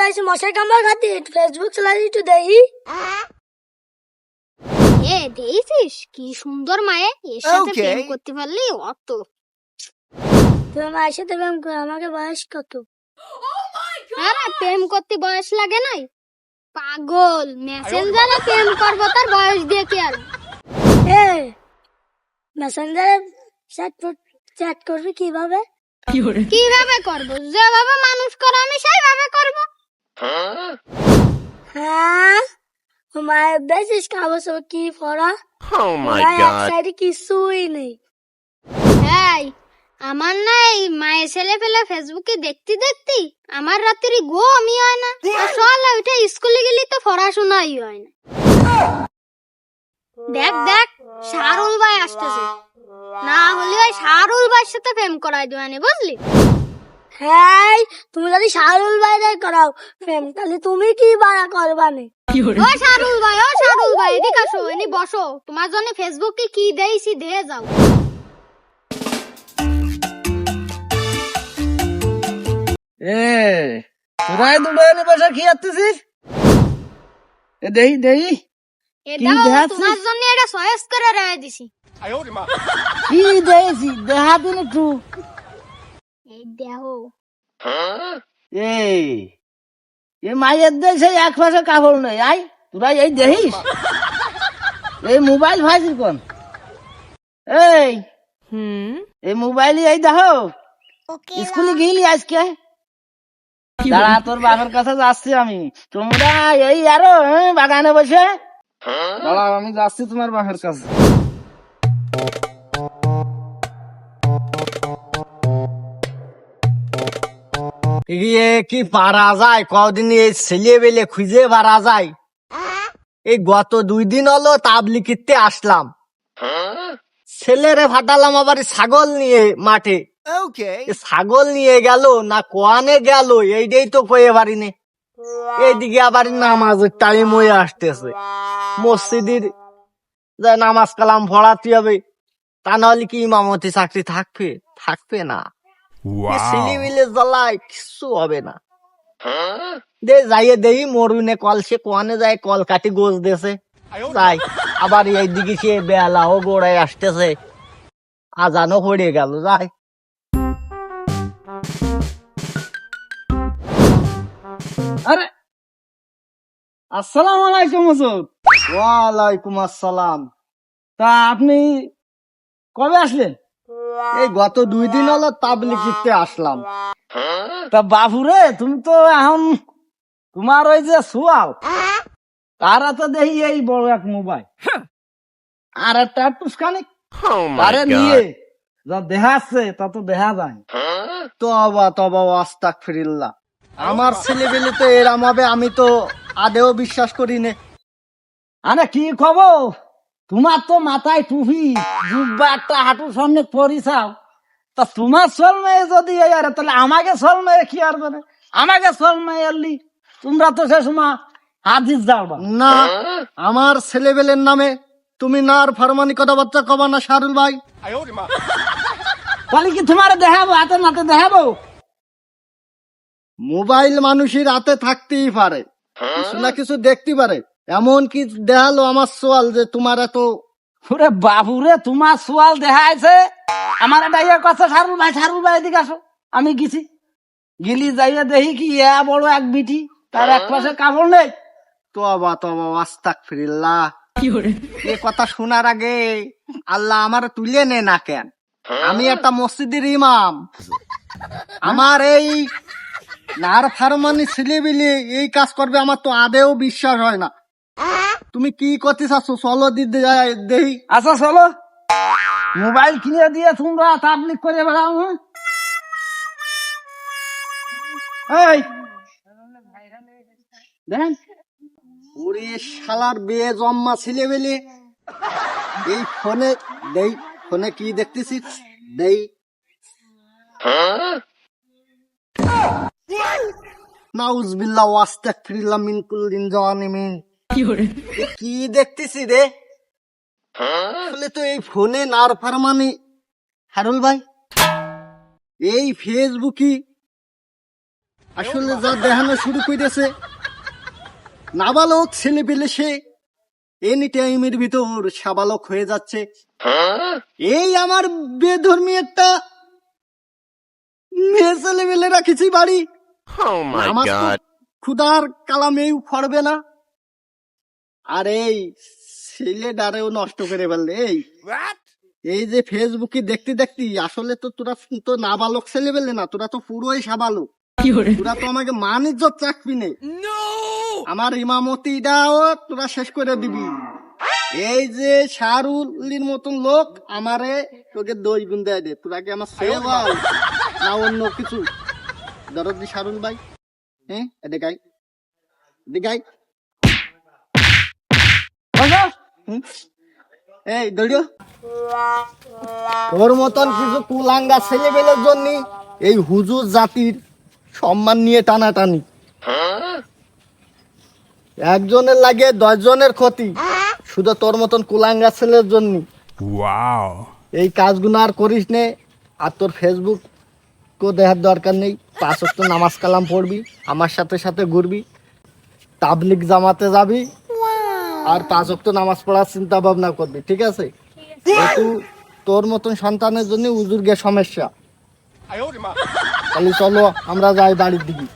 রয়েছি মশাই কামড় খাতি ফেসবুক একটু এ দেখছিস কি সুন্দর মায়ে এর সাথে প্রেম করতে পারলি? অত। মায়ের সাথে প্রেম করো, আমাকে বয়স কত? আরে প্রেম করতে বয়স লাগে নাই। পাগল মেসেঞ্জারে প্রেম করব তার বয়স দিয়ে কি আর? এ মেসেঞ্জারে চ্যাট চ্যাট করবি কীভাবে? কীভাবে করব? যেভাবে মানুষ করে আমি সেইভাবে করব। হ্যাঁ? খাব সব কি পড়া? Oh. সাইডে কিছুই নেই। এই আমার না এই মায়ের ছেলে পেলে ফেসবুকে দেখতে দেখতে আমার রাত্রি ঘুমই হয় না। আর সকালে উঠে স্কুলে গেলে তো পড়াশোনাই হয় না। দেখ দেখ শাহরুল ভাই আসতেছে। না হলে ওই শাহরুল ভাইয়ের সাথে প্রেম করাই দেওয়ানি বুঝলি? হ্যাঁ তুমি যদি শাহরুল বাইরে করাও প্রেম তাহলে তুমি কি বাড়া করবানে ও শাহরুল ভাই ও শাহরুল ভাই এদিকে আসো এনি বসো। তোমার জন্য ফেসবুকে কি দেইছি দিয়ে যাও। এ তোরাই দুটো এনে বসে কি আসতেছিস এ দেহি দেহি এ কি তোমার জন্য এটা সয়েস করে রেখে দিছি। কি দেখিছি দেখা দিন একটু। এই দেখো। এই এ মায়ের দেশে এক পাশে কাপড় নেই। আই তোরা এই দেখিস? এই মোবাইল ভাইছি কোন? এই এই মোবাইল এই দেখো। স্কুলে গেলি আজকে? দাঁড়া তোর বাবার কাছে যাচ্ছি আমি। তোমরা এই আরও হ্যাঁ, বাগানে বসে দাঁড়াও আমি যাচ্ছি তোমার বাপের কাছে। কি পারা যায়? কদিন এই ছেলে বেলে খুঁজে পারা যায়? এই গত দুই দিন হলো তাবলিকিতে আসলাম। ছেলেরে ফাটালাম আবার ছাগল নিয়ে মাঠে। ছাগল নিয়ে গেল না কোয়ানে গেল? এইটাই তো কয়ে পারিনি। এইদিকে আবার নামাজের টাইম হয়ে আসতেছে। মসজিদের যা নামাজ কালাম পড়াতে হবে তা নাহলে কি ইমামতি চাকরি থাকবে? থাকবে না। সিলি মিলে জ্বালায় কিচ্ছু হবে না। দে যাইয়ে দেই মরুনে কল সে কোয়ানে যায় কল কাটি গোজ দেছে। যাই আবার এইদিকে সে বেলাও গোড়ায় আসতেছে। আজানও পড়ে গেল যাই। আসসালামু আলাইকুম মসুদ ওয়ালাইকুম আসসালাম। তা আপনি কবে আসলেন? এই গত দুই দিন হলো আসলাম। তা বাবুরে তুমি তো এখন তোমার ওই যে সুয়াল। তারা তো দেখি এই বড় এক মোবাইল। আর একটা টুসখানি Oh তারে my নিয়ে যা দেখাচ্ছে তা তো দেখা যায়। তবা তবা আস্তাক ফিরিল্লা আমার ছেলেবেলে তো এরাম হবে আমি তো আদেও বিশ্বাস করি নে। আরে কি খবর? তোমার তো মাথায় টুপি জুব্বা একটা হাঁটুর সামনে পরিছাও তা তোমার সোল মেয়ে যদি আরে তাহলে আমাকে সোল মেয়ে কি আর করে আমাকে সোল মেয়ে এলি তোমরা তো সে সময় হাজির যাওবা না আমার ছেলেবেলের নামে তুমি না আর ফারমানি কথাবার্তা কবা না শাহরুল ভাই। তাহলে কি তোমার দেখাবো হাতে নাতে দেখাবো? মোবাইল মানুষের হাতে থাকতেই পারে। কিছু না কিছু দেখতে পারে। এমন কি দেখাল আমার সোয়াল যে তোমার এত ওরে বাবুরে তোমার সোয়াল দেখাইছে? আমার একটা ইয়ে কথা সারুল ভাই সারুল ভাই এদিকে আসো। আমি গেছি। গিলি যাইয়া দেখি কি এ বড় এক বিটি তার এক পাশে কাপড় নেই। তবা তবা আস্তাক ফিরিল্লা এ কথা শোনার আগে আল্লাহ আমার তুলে নে না কেন? আমি একটা মসজিদের ইমাম। আমার এই নার ফারমানি ছেলেবিলি এই কাজ করবে আমার তো আদেও বিশ্বাস হয় না। তুমি কি করতে চাচ্ছ? চলো দিতে দেই। আচ্ছা চলো। মোবাইল কিনে দিয়ে তোমরা তাবলিক করে বেড়াও হ্যাঁ? এই! দেখেন ওরে শালার বিয়ে জম্মা ছেলেবেলে এই ফোনে দেই ফোনে কি দেখতেছিস? দেই। নাউজবিল্লাহ ওয়াস্তাগফিরুল্লাহ মিন কুল্লিন জালিমিন এ কি দেখতেছি রে? আসলে তো এই ফোনে নার ফারমানি। হারুল ভাই এই ফেসবুকি আসলে যা দেখানো শুরু করেছে নাবালক ছেলে পেলে সে এনি টাইমের ভিতর সাবালক হয়ে যাচ্ছে। এই আমার বেধর্মী একটা মেয়ে ছেলে পেলে রাখিছি বাড়ি। Oh my নামাজ তো god. খুদার কালামেও না। আর এই ছেলেটারেও নষ্ট করে ফেললে এই। What? এই যে ফেসবুকে দেখতে দেখতে আসলে তো তোরা তো নাবালক ছেলে পেলে না তোরা তো পুরোই সাবালক। তোরা তো আমাকে মান ইজ্জত চাকবি নে আমার ইমামতিটাও তোরা শেষ করে দিবি। এই যে শাহরুলির মতন লোক আমারে তোকে দই গুণ দেয় দে তোরা কি আমার না অন্য কিছু? দরদি শাহরুল ভাই। হ্যাঁ গাই হুম? এই দৌড়িও। তোর মতন কিছু কুলাঙ্গা ছেলেবেলের জন্য এই হুজুর জাতির সম্মান নিয়ে টানাটানি। একজনের লাগে দশ জনের ক্ষতি শুধু তোর মতন কুলাঙ্গা ছেলের জন্য. এই কাজগুলো আর করিস নে আর তোর ফেসবুক কো দেখার দরকার নেই। পাঁচ অক্ট নামাজ কালাম পড়বি, আমার সাথে সাথে ঘুরবি তাবলিক জামাতে যাবি, আর পাঁচ অক্ট নামাজ পড়ার চিন্তা ভাবনা করবি, ঠিক আছে? কিন্তু তোর মতন সন্তানের জন্য উজুর গে সমস্যা। তাহলে চলো, আমরা যাই বাড়ির দিকে।